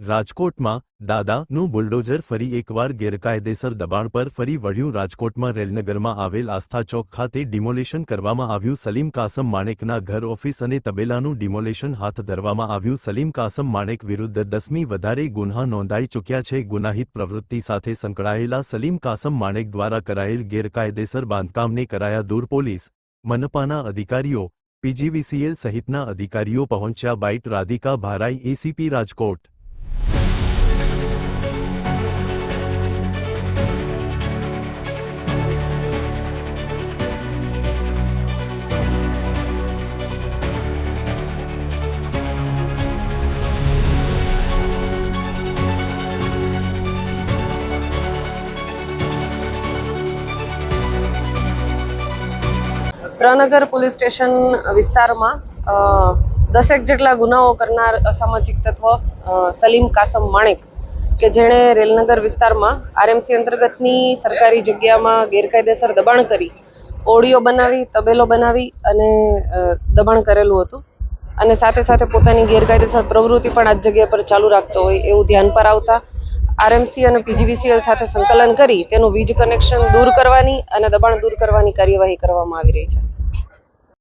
રાજકોટમાં દાદાનું બુલડોઝર ફરી એકવાર ગેરકાયદેસર દબાણ પર ફરી વળ્યું. રાજકોટમાં રેલનગરમાં આવેલ આસ્થા ચોક ખાતે ડિમોલેશન કરવામાં આવ્યું. સલીમ કાસમ માણેકના ઘર ઓફિસ અને તબેલાનું ડિમોલેશન હાથ ધરવામાં આવ્યું. સલીમ કાસમ માણેક વિરુદ્ધ દસમી વધારે ગુન્હા નોંધાઈ ચૂક્યા છે. ગુનાહિત પ્રવૃત્તિ સાથે સંકળાયેલા સલીમ કાસમ માણેક દ્વારા કરાયેલ ગેરકાયદેસર બાંધકામને કરાયા દૂર પોલીસ, મનપાના અધિકારીઓ, પીજીવીસીએલ સહિતના અધિકારીઓ પહોંચ્યા. Bite Radhika Bharai, ACP Rajkot. Pranagar police station વિસ્તારમાં દસેક જેટલા ગુનાઓ કરનાર અસામાજિક તત્વ સલીમ કાસમ માણેક, કે જેણે રેલનગર વિસ્તારમાં આરએમસી અંતર્ગતની સરકારી જગ્યામાં ગેરકાયદેસર દબાણ કરી, ઓડિયો બનાવી, તબેલો બનાવી અને દબાણ કરેલું હતું. અને સાથે સાથે પોતાની ગેરકાયદેસર પ્રવૃત્તિ પણ આ જગ્યા પર ચાલુ રાખતો હોય એવું ધ્યાન પર આવતા આરએમસી અને પીજીવીસીએલ સાથે સંકલન કરી તેનું વીજ કનેક્શન દૂર કરવાની અને દબાણ દૂર કરવાની કાર્યવાહી કરવામાં આવી રહી છે.